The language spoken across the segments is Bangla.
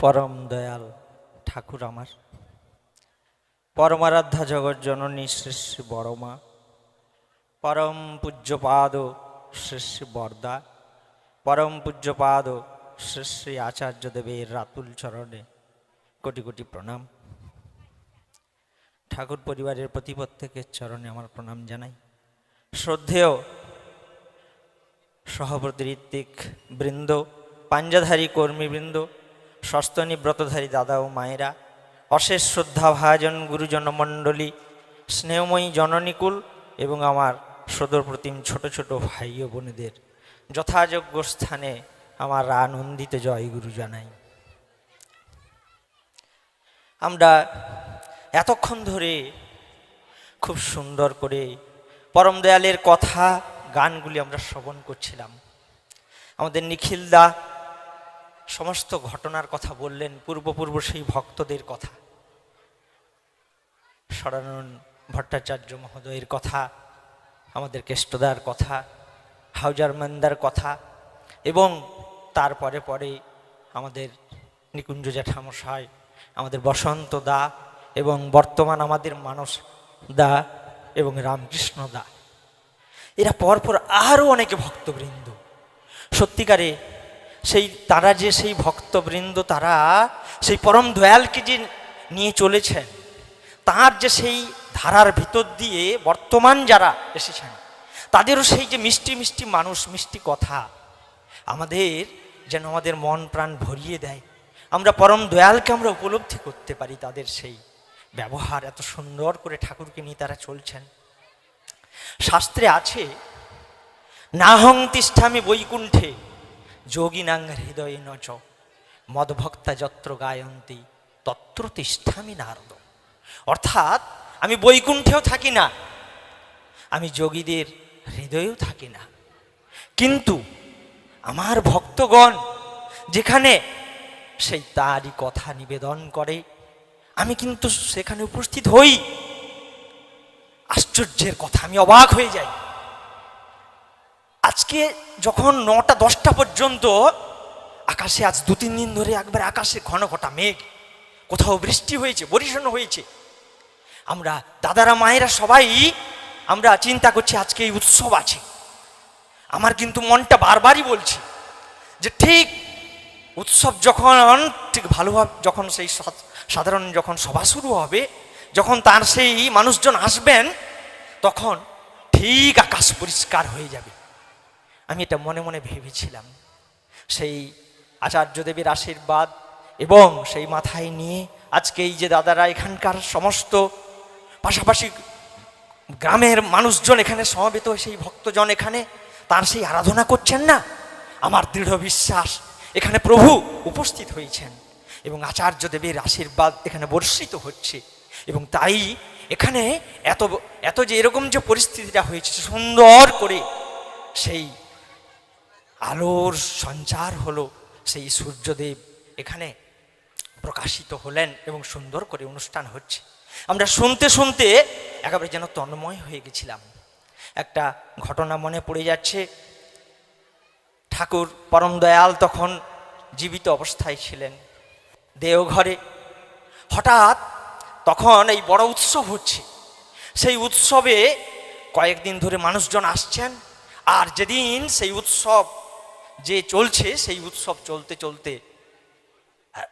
পরম দয়াল ঠাকুর আমার। পরমারাধ্যা জগৎ জননী শ্রী বড়মা, পরম পূজ্যপাদ শ্রী বরদা, পরম পূজ্যপাদ শ্রী আচার্য দেবের রাতুল চরণে কোটি কোটি প্রণাম। ঠাকুর পরিবারের প্রতি প্রত্যেকের চরণে আমার প্রণাম জানাই। শ্রদ্ধেয় সহপ্রতিঋত্বিক বৃন্দ, পাঞ্জাধারী কর্মীবৃন্দ সস্তনী ব্রতধারী দাদা ও মায়েরা, অশেষ শ্রদ্ধা ভাজন গুরুজন মণ্ডলী, স্নেহময়ী জননীকুল এবং আমার সদর প্রতিম ছোট ছোট ভাই ও বোনেদের যথাযোগ্য স্থানে আমার আনন্দিত জয় গুরু জানাই। আমরা এতক্ষণ ধরে খুব সুন্দর করে পরম দয়ালের কথা গানগুলি আমরা শ্রবণ করছিলাম। আমাদের নিখিলদা সমস্ত ঘটনার কথা বললেন পূর্বপূর্ব সেই ভক্তদের কথা। সরানন ভট্টাচার্য মহোদয়ের কথা, আমাদের কেষ্টদার কথা, হাউজার মান্দার কথা এবং তারপরে পরে আমাদের নিকুঞ্জ জ্যাঠামশাই, আমাদের বসন্ত দা এবং বর্তমান আমাদের মানস দা এবং রামকৃষ্ণ দা। এরা পরপর আরও অনেকে ভক্তবৃন্দ। সত্যিকারে সেই তারা যে সেই ভক্তবৃন্দ, তারা সেই পরম দয়ালকে যে নিয়ে চলেছেন, তার যে সেই ধারার ভিতর দিয়ে বর্তমান যারা এসেছেন, তাদেরও সেই যে মিষ্টি মিষ্টি মানুষ, মিষ্টি কথা, আমাদের যেন আমাদের মন প্রাণ ভরিয়ে দেয়। আমরা পরম দয়ালকে আমরা উপলব্ধি করতে পারি তাদের সেই ব্যবহার, এত সুন্দর করে ঠাকুরকে নিয়ে তারা চলছেন। শাস্ত্রে আছে, নাহং তিষ্ঠামি বৈকুণ্ঠে যোগিনাং হৃদয়ে নচ মদভক্তা যত্র গায়ন্তী তত্র তিষ্ঠামি নারদ। অর্থাৎ, আমি বৈকুণ্ঠেও থাকি না, আমি যোগীদের হৃদয়েও থাকি না। কিন্তু আমার ভক্তগণ, যেখানে সেই তারই কথা নিবেদন করে, আমি কিন্তু সেখানে উপস্থিত হই। আশ্চর্যের কথা, আমি অবাক হয়ে যাই। আজকে যখন নটা, দশটা পর্যন্ত আকাশে আজ দু, তিন দিন ধরে একবার আকাশে ঘন ঘটা মেঘ, কোথাও বৃষ্টি হয়েছে বরিশন হয়েছে, আমরা দাদারা, মায়েরা সবাই আমরা চিন্তা করছি আজকে এই উৎসব আছে। আমার কিন্তু মনটা বারবারই বলছে যে ঠিক উৎসব যখন, ঠিক ভালোভাবে যখন সেই সাধারণ যখন সভা শুরু হবে, যখন তার সেই মানুষজন আসবেন, তখন ঠিক আকাশ পরিষ্কার হয়ে যাবে। আমি এটা মনে মনে ভেবেছিলাম। সেই আচার্যদেবের আশীর্বাদ এবং সেই মাথায় নিয়ে আজকে এই যে দাদারা এখানকার সমস্ত পাশাপাশি গ্রামের মানুষজন এখানে সমবেত সেই ভক্তজন এখানে, তার সেই আরাধনা করছেন না? আমার দৃঢ় বিশ্বাস, এখানে প্রভু উপস্থিত হয়েছেন এবং আচার্য দেবের আশীর্বাদ এখানে বর্ষিত হচ্ছে এবং তাই এখানে এত এত যে এরকম যে পরিস্থিতিটা হয়েছে, সুন্দর করে সেই আলোর সঞ্চার হলো সেই সূর্যদেব এখানে প্রকাশিত হলেন এবং সুন্দর করে অনুষ্ঠান হচ্ছে। আমরা শুনতে শুনতে একেবারে যেন তন্ময় হয়ে গেছিলাম। একটা ঘটনা মনে পড়ে যাচ্ছে। ঠাকুর পরম দয়াল তখন জীবিত অবস্থায় ছিলেন দেওঘরে। হঠাৎ তখন এই বড় উৎসব হচ্ছে। সেই উৎসবে কয়েকদিন ধরে মানুষজন আসছেন। আর যেদিন সেই উৎসব যে চলছে, সেই উৎসব চলতে চলতে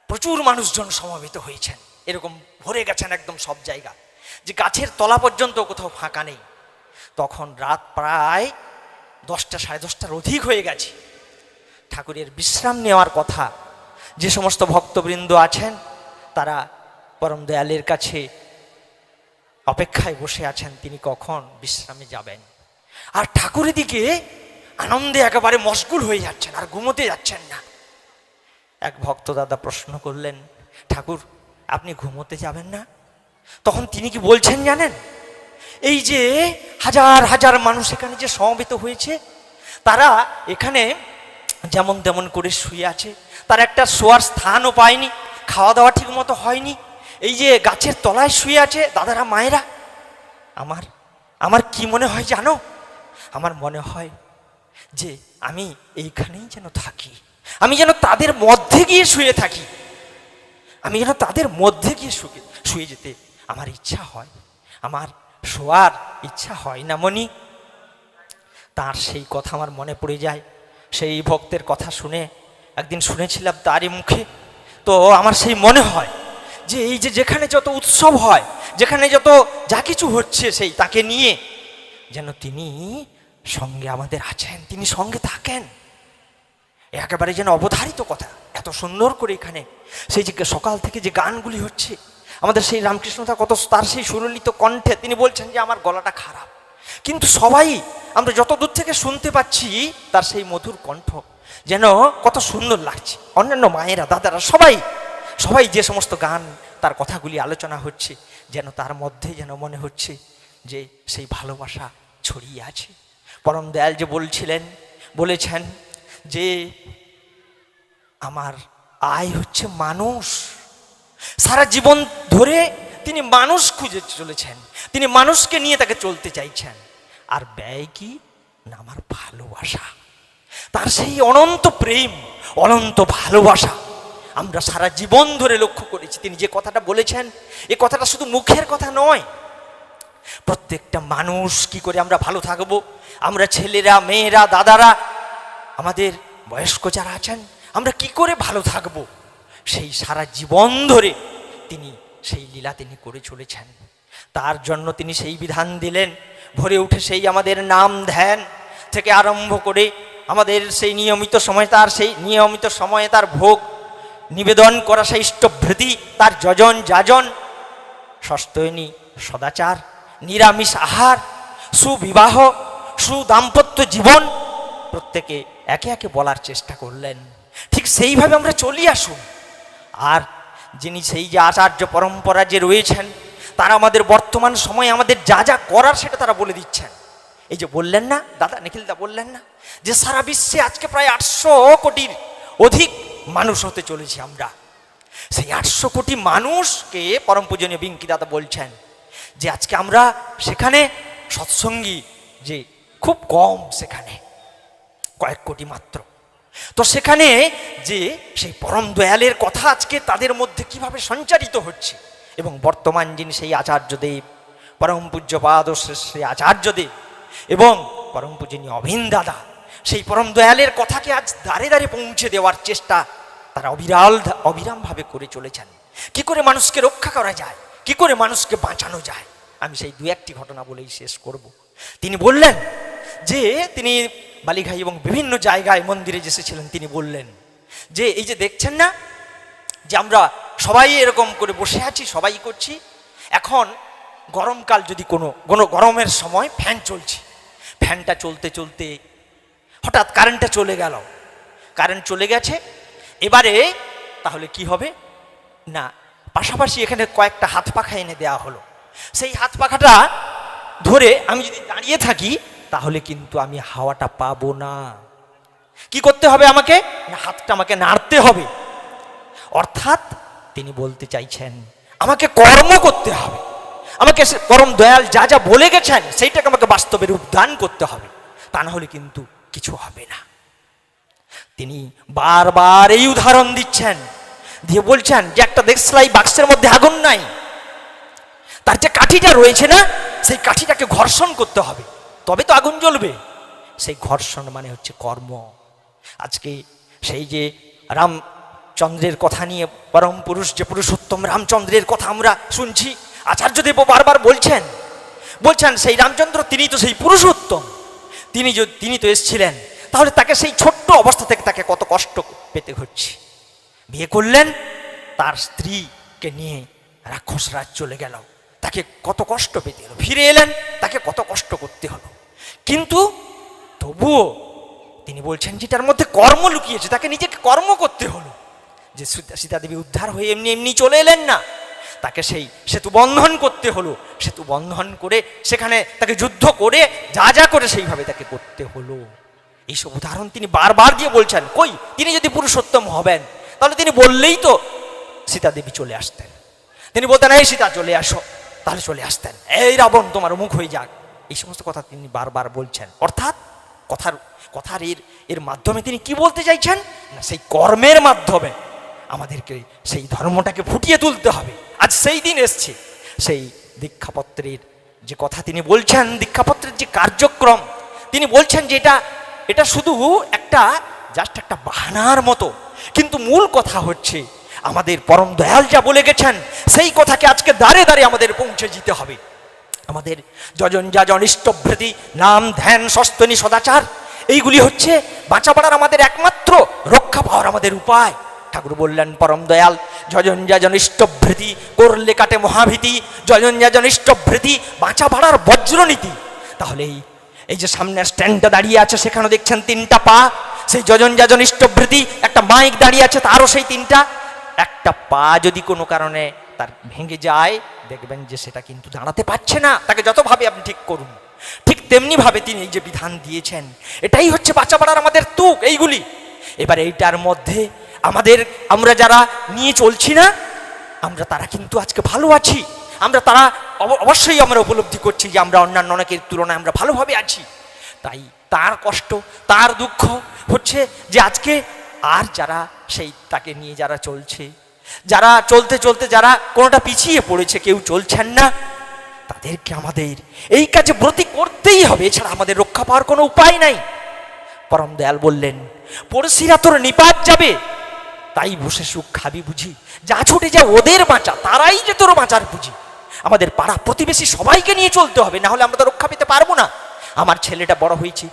প্রচুর মানুষজন সমবেত হয়েছেন। এরকম ভরে গেছেন একদম সব জায়গা। যে গাছের তলা পর্যন্ত কোথাও ফাঁকা নেই। তখন রাত প্রায় দশটা, সাড়ে দশটার অধিক হয়ে গেছে। ঠাকুরের বিশ্রাম নেওয়ার কথা, যে সমস্ত ভক্তবৃন্দ আছেন, তারা পরম দয়ালের কাছে অপেক্ষায় বসে আছেন, তিনি কখন বিশ্রামে যাবেন? আর ঠাকুরের দিকে আনন্দে একেবারে মশগুল হয়ে যাচ্ছেন, আর ঘুমোতে যাচ্ছেন না। এক ভক্ত দাদা প্রশ্ন করলেন, ঠাকুর, আপনি ঘুমোতে যাবেন না? তখন তিনি কি বলছেন জানেন? এই যে হাজার হাজার মানুষ এখানে যে সমবেত হয়েছে, তারা এখানে যেমন তেমন করে শুয়ে আছে, তার একটা শোয়ার স্থানও পায়নি খাওয়া দাওয়া ঠিক মতো হয়নি, এই যে গাছের তলায় শুয়ে আছে দাদারা, মায়েরা, আমার আমার কি মনে হয় জানো? আমার মনে হয় যে আমি এইখানেই যেন থাকি। আমি যেন তাদের মধ্যে গিয়ে শুয়ে থাকি। আমি যেন তাদের মধ্যে গিয়ে শুয়ে শুয়ে যেতে আমার ইচ্ছা হয়। আমার শোয়ার ইচ্ছা হয় না মনি। তার সেই কথা আমার মনে পড়ে যায়। সেই ভক্তের কথা শুনে একদিন শুনেছিলাম তারই মুখে। তো আমার সেই মনে হয় যে এই যে যেখানে যত উৎসব হয়, যেখানে যত যা কিছু হচ্ছে সেই তাকে নিয়ে যেন তিনি সঙ্গে আমাদের আছেন, তিনি সঙ্গে থাকেন। একেবারে যেন অবধারিত কথা, এত সুন্দর করে এখানে সেই যে সকাল থেকে যে গানগুলি হচ্ছে, আমাদের সেই রামকৃষ্ণতা কত তার সেই সুললিত কণ্ঠে তিনি বলছেন যে, আমার গলাটা খারাপ। কিন্তু সবাই আমরা যত দূর থেকে শুনতে পাচ্ছি, তার সেই মধুর কণ্ঠ যেন কত সুন্দর লাগছে। অন্যান্য মায়েরা, দাদারা, সবাই সবাই যে সমস্ত গান, তার কথাগুলি আলোচনা হচ্ছে, যেন তার মধ্যে যেন মনে হচ্ছে যে, সেই ভালোবাসা ছড়িয়ে আছে। পরম দয়াল যে বলছিলেন, বলেছেন যে আমার আয় হচ্ছে মানুষ। সারা জীবন ধরে তিনি মানুষ খুঁজে চলেছেন, তিনি মানুষকে নিয়ে তাকে চলতে চাইছেন। আর ব্যয় কি? না, আমার ভালোবাসা। তার সেই অনন্ত প্রেম, অনন্ত ভালোবাসা আমরা সারা জীবন ধরে লক্ষ্য করেছি। তিনি যে কথাটা বলেছেন, এ কথাটা শুধু মুখের কথা নয় প্রত্যেকটা মানুষ কি করে আমরা ভালো থাকব? আমরা ছেলেরা, মেয়েরা, দাদারা, আমাদের বয়স্ক যারা আছেন, আমরা কি করে ভালো থাকব? সেই সারা জীবন ধরে তিনি সেই লীলা তিনি করে চলেছেন। তার জন্য তিনি সেই বিধান দিলেন, ভরে উঠে সেই আমাদের নাম ধ্যান থেকে আরম্ভ করে আমাদের সেই নিয়মিত সময় তার সেই নিয়মিত সময়ে তার ভোগ, নিবেদন করা সেই ইষ্টভৃতি, তার যজন যাজন, সস্তয়নী সদাচার নিরামিষ আহার, সুবিবাহ, সুদাম্পত্য জীবন প্রত্যেকে একে একে বলার চেষ্টা করলেন। ঠিক সেইভাবে আমরা চলি আসুন। আর যিনি সেই যে আচার্য পরম্পরা যে রয়েছেন, তারা আমাদের বর্তমান সময়ে আমাদের যা যা করার সেটা তারা বলে দিচ্ছেন। এই যে বললেন না, দাদা নিখিলদা বললেন না, যে সারা বিশ্বে আজকে প্রায় আটশো কোটির অধিক মানুষ হতে চলেছি আমরা। সেই আটশো কোটি মানুষকে পরম পূজনীয় বিঙ্কি দাদা বলছেন যে আজকে আমরা সেখানে সৎসঙ্গী যে খুব কম সেখানে, কয়েক কোটি মাত্র। তো সেখানে যে সেই পরম দয়ালের কথা আজকে তাদের মধ্যে কীভাবে সঞ্চারিত হচ্ছে এবং বর্তমান যিনি সেই আচার্যদেব পরম পূজ্যপাদ শ্রী আচার্যদেব এবং পরম পূজনীয় অভিন দাদা, সেই পরম দয়ালের কথাকে আজ দাঁড়ে দাঁড়ে পৌঁছে দেওয়ার চেষ্টা তারা অবিরাল অবিরামভাবে করে চলেছেন। কি করে মানুষকে রক্ষা করা যায়? কি করে মানুষকে বাঁচানো যায়? আমি সেই দু একটি ঘটনা বলেই শেষ করব। তিনি বললেন যে, তিনি বালিঘাই এবং বিভিন্ন জায়গায় মন্দিরে এসেছিলেন তিনি বললেন যে, এই যে দেখছেন না, যে আমরা সবাই এরকম করে বসে আছি, সবাই করছি, এখন গরমকাল যদি কোনো কোনো গরমের সময় ফ্যান চলছে, ফ্যানটা চলতে চলতে হঠাৎ কারেন্টটা চলে গেল। কারেন্ট চলে গেছে, এবারে তাহলে কি হবে? না পাশাপাশি এখানে কয়েকটা হাত পাখা এনে দেওয়া হলো। সেই হাত পাখাটা ধরে আমি যদি দাঁড়িয়ে থাকি, তাহলে কিন্তু আমি হাওয়াটা পাবো না। কি করতে হবে আমাকে? না, হাতটা আমাকে নাড়তে হবে। অর্থাৎ তিনি বলতে চাইছেন, আমাকে কর্ম করতে হবে। আমাকে পরম দয়াল যা যা বলে গেছেন, সেইটাকে আমাকে বাস্তবে রূপদান করতে হবে। তা না হলে কিন্তু কিছু হবে না। তিনি বারবার এই উদাহরণ দিচ্ছেন। দিয়ে বলছেন যে একটা দেখসলাই বাক্সের মধ্যে আগুন নাই। তার যে কাঠিটা রয়েছে না, সেই কাঠিটাকে ঘর্ষণ করতে হবে। তবে তো আগুন জ্বলবে। সেই ঘর্ষণ মানে হচ্ছে কর্ম। আজকে সেই যে রামচন্দ্রের কথা নিয়ে পরম পুরুষ, যে পুরুষোত্তম রামচন্দ্রের কথা আমরা শুনছি, আচার্যদেবও বারবার বলছেন। বলছেন, সেই রামচন্দ্র, তিনি তো সেই পুরুষোত্তম। তিনি তিনি তো এসছিলেন। তাহলে তাকে সেই ছোট্ট অবস্থা থেকে তাকে কত কষ্ট পেতে হচ্ছে? বিয়ে করলেন, তার স্ত্রীকে নিয়ে রাক্ষস রাক্ষসরাজ চলে গেল। তাকে কত কষ্ট পেতে হলো। ফিরে এলেন, তাকে কত কষ্ট করতে হলো। কিন্তু তবুও তিনি বলছেন যে, তার মধ্যে কর্ম লুকিয়েছে। তাকে নিজেকে কর্ম করতে হলো। যে সীতা- সীতাদেবী উদ্ধার হয়ে এমনি এমনি চলে এলেন না। তাকে সেই সেতু বন্ধন করতে হলো। সেতু বন্ধন করে সেখানে তাকে যুদ্ধ করে যা যা করে সেইভাবে তাকে করতে হলো। এইসব উদাহরণ তিনি বারবার দিয়ে বলছেন, কই? তিনি যদি পুরুষোত্তম হবেন তাহলে তিনি বললেই তো সীতাদেবী চলে আসতেন। তিনি বলতেন, এই সীতা, চলে আসো। তাহলে চলে আসতেন। এই রাবণ, তোমার মুখ হয়ে যাক। এই সমস্ত কথা তিনি বারবার বলছেন। অর্থাৎ কথার কথার এর এর মাধ্যমে তিনি কি বলতে চাইছেন? না, সেই কর্মের মাধ্যমে আমাদেরকে সেই ধর্মটাকে ফুটিয়ে তুলতে হবে। আজ সেই দিন এসছে। সেই দীক্ষাপত্রের যে কথা তিনি বলছেন, দীক্ষাপত্রের যে কার্যক্রম, তিনি বলছেন যে এটা এটা শুধু একটা জাস্ট একটা বাহানার মতো কিন্তু মূল কথা হচ্ছে, আমাদের পরম দয়াল যা বলে গেছেন, সেই কথাকে আজকে দাঁড়ে দাঁড়ে আমাদের পৌঁছে যেতে হবে। আমাদের যজন যাজন ইষ্টভৃতি নাম ধ্যান সস্তনি সদাচার, এইগুলি হচ্ছে বাঁচা পড়ার আমাদের একমাত্র রক্ষা পাওয়ার আমাদের উপায়। ঠাকুর বললেন, পরম দয়াল, যজন যাজন ইষ্টভৃতি করলে কাটে মহাভীতি, যজন যাজন ইষ্টভৃতি বাঁচা পড়ার বজ্রনীতি। তাহলে এই যে সামনে স্ট্যান্ডটা দাঁড়িয়ে আছে সেখানে দেখছেন তিনটা পা। সেই যজন যাজন ইষ্টভৃতি একটা মাইক দাঁড়িয়ে আছে তারও সেই তিনটা। একটা পা যদি কোনো কারণে তার ভেঙে যায়, দেখবেন যে সেটা কিন্তু দাঁড়াতে পারছে না। তাকে যতভাবে আপনি ঠিক করুন, ঠিক তেমনিভাবে তিনি এই যে বিধান দিয়েছেন, এটাই হচ্ছে বাচ্চা পাড়ার আমাদের তুক, এইগুলি। এবার এইটার মধ্যে আমাদের, আমরা যারা নিয়ে চলছি না, আমরা তারা কিন্তু আজকে ভালো আছি। আমরা তারা অব- অবশ্যই আমরা উপলব্ধি করছি যে আমরা অন্যান্য অনেকের তুলনায় আমরা ভালোভাবে আছি। তাই তার কষ্ট, তার দুঃখ হচ্ছে যে আজকে আর যারা সেই তাকে নিয়ে যারা চলছে, যারা চলতে চলতে যারা কোনোটা পিছিয়ে পড়েছে, কেউ চলছেন না, তাদেরকে আমাদের এই কাজে ব্রতী করতেই হবে। এছাড়া আমাদের রক্ষা পাওয়ার কোনো উপায় নাই। পরম দয়াল বললেন পড়শিরা তোর নিপাত যাবে। তাই বসে সুখ খাবি বুঝি। যা ছুটে যা ওদের বাঁচা, তারাই যে তোর বাঁচার বুঝি। আমাদের পাড়া প্রতিবেশী সবাইকে নিয়ে চলতে হবে, না হলে আমরা তো রক্ষা পেতে পারব না। আমার ছেলেটা বড় হয়েছে।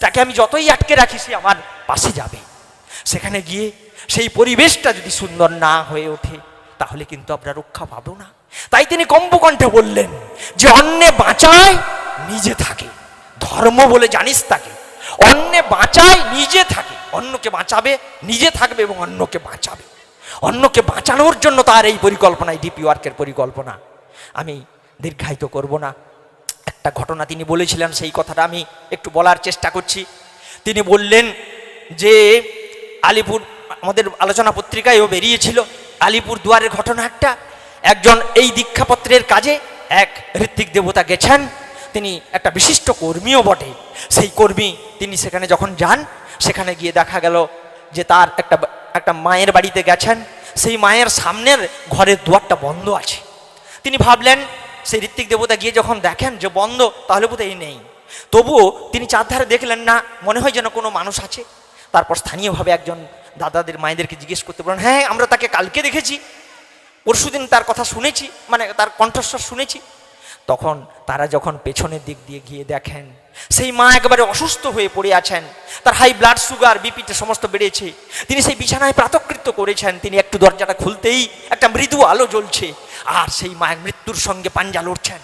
তাকে আমি যতই আটকে রাখি, সে আমার পাশে যাবে। সেখানে গিয়ে সেই পরিবেশটা যদি সুন্দর না হয়ে ওঠে, তাহলে কিন্তু আমরা রক্ষা পাবো না। তাই তিনি কম্পকণ্ঠে বললেন, যে অন্যে বাঁচায়, নিজে থাকে। ধর্ম বলে জানিস তাকে। অন্যে বাঁচায়, নিজে থাকে। অন্যকে বাঁচাবে, নিজে থাকবে এবং অন্যকে বাঁচাবে। অন্যকে বাঁচানোর জন্য তার এই পরিকল্পনা, এই ডিপি ওয়ার্কের পরিকল্পনা। আমি দীর্ঘায়িত করব না। একটা ঘটনা তিনি বলেছিলেন, সেই কথাটা আমি একটু বলার চেষ্টা করছি। তিনি বললেন যে, আলিপুর, আমাদের আলোচনা পত্রিকায়ও বেরিয়েছিল, আলিপুর দুয়ারের ঘটনা একটা। একজন এই দীক্ষাপত্রের কাজে এক ঋত্বিক দেবতা গেছেন, তিনি একটা বিশিষ্ট কর্মীও বটে। সেই কর্মী তিনি সেখানে যখন যান, সেখানে গিয়ে দেখা গেল যে তার একটা একটা মায়ের বাড়িতে গেছেন। সেই মায়ের সামনের ঘরের দুয়ারটা বন্ধ আছে। তিনি ভাবলেন সেই ঋত্বিক দেবতা গিয়ে যখন দেখেন যে বন্ধ, তাহলে বোধহয় নেই। তবুও তিনি চারধারে দেখলেন না, মনে হয় যেন কোনো মানুষ আছে। তারপর স্থানীয়ভাবে একজন দাদাদের মায়েদেরকে জিজ্ঞেস করতে বলেন হ্যাঁ আমরা তাকে কালকে দেখেছি। পরশুদিন তার কথা শুনেছি মানে তার কণ্ঠস্বর শুনেছি। তখন তারা যখন পেছনের দিক দিয়ে গিয়ে দেখেন, সেই মা একেবারে অসুস্থ হয়ে পড়ে আছেন। তার হাই ব্লাড সুগার বিপিতে সমস্ত বেড়েছে। তিনি সেই বিছানায় প্রাতকৃত্য করেছেন। তিনি একটু দরজাটা খুলতেই একটা মৃদু আলো জ্বলছে। আর সেই মায়ের মৃত্যুর সঙ্গে পাঞ্জা লড়ছেন।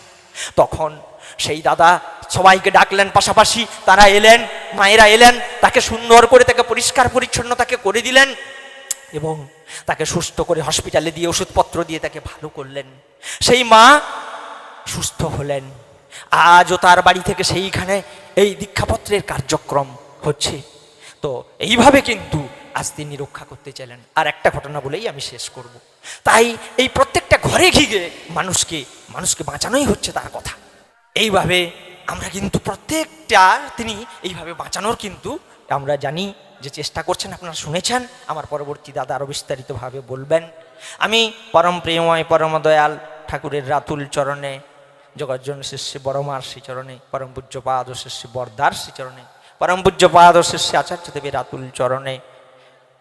তখন সেই দাদা সবাইকে ডাকলেন, পাশাপাশি তারা এলেন, মায়েরা এলেন, তাকে সুন্দর করে, তাকে পরিষ্কার পরিচ্ছন্ন তাকে করে দিলেন এবং তাকে সুস্থ করে হসপিটালে দিয়ে ওষুধপত্র দিয়ে তাকে ভালো করলেন। সেই মা সুস্থ হলেন। আজও তার বাড়ি থেকে সেইখানে এই দীক্ষাপত্রের কার্যক্রম হচ্ছে। তো এইভাবে কিন্তু আজ তিনি রক্ষা করতে চাইলেন। আর একটা ঘটনা বলেই আমি শেষ করব। তাই এই প্রত্যেকটা ঘরে ঘিরে মানুষকে মানুষকে বাঁচানোই হচ্ছে তার কথা। এইভাবে আমরা কিন্তু প্রত্যেকটা তিনি এইভাবে বাঁচানোর কিন্তু আমরা জানি যে চেষ্টা করছেন। আপনারা শুনেছেন, আমার পরবর্তী দাদা আরও বিস্তারিতভাবে বলবেন। আমি পরম প্রেমময়, পরম দয়াল ঠাকুরের রাতুল চরণে জগজ্জন শিষ্য বড়মার শ্রীচরণে পরম পূজ্য পাদ শিষ্য বরদার শ্রীচরণে পরম পূজ্য পাদ শিষ্য আচার্য দেবের রাতুল চরণে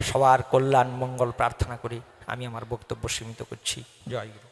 সবার কল্যাণ মঙ্গল প্রার্থনা করি। আমি আমার বক্তব্য সীমিত করছি। জয় গুরু।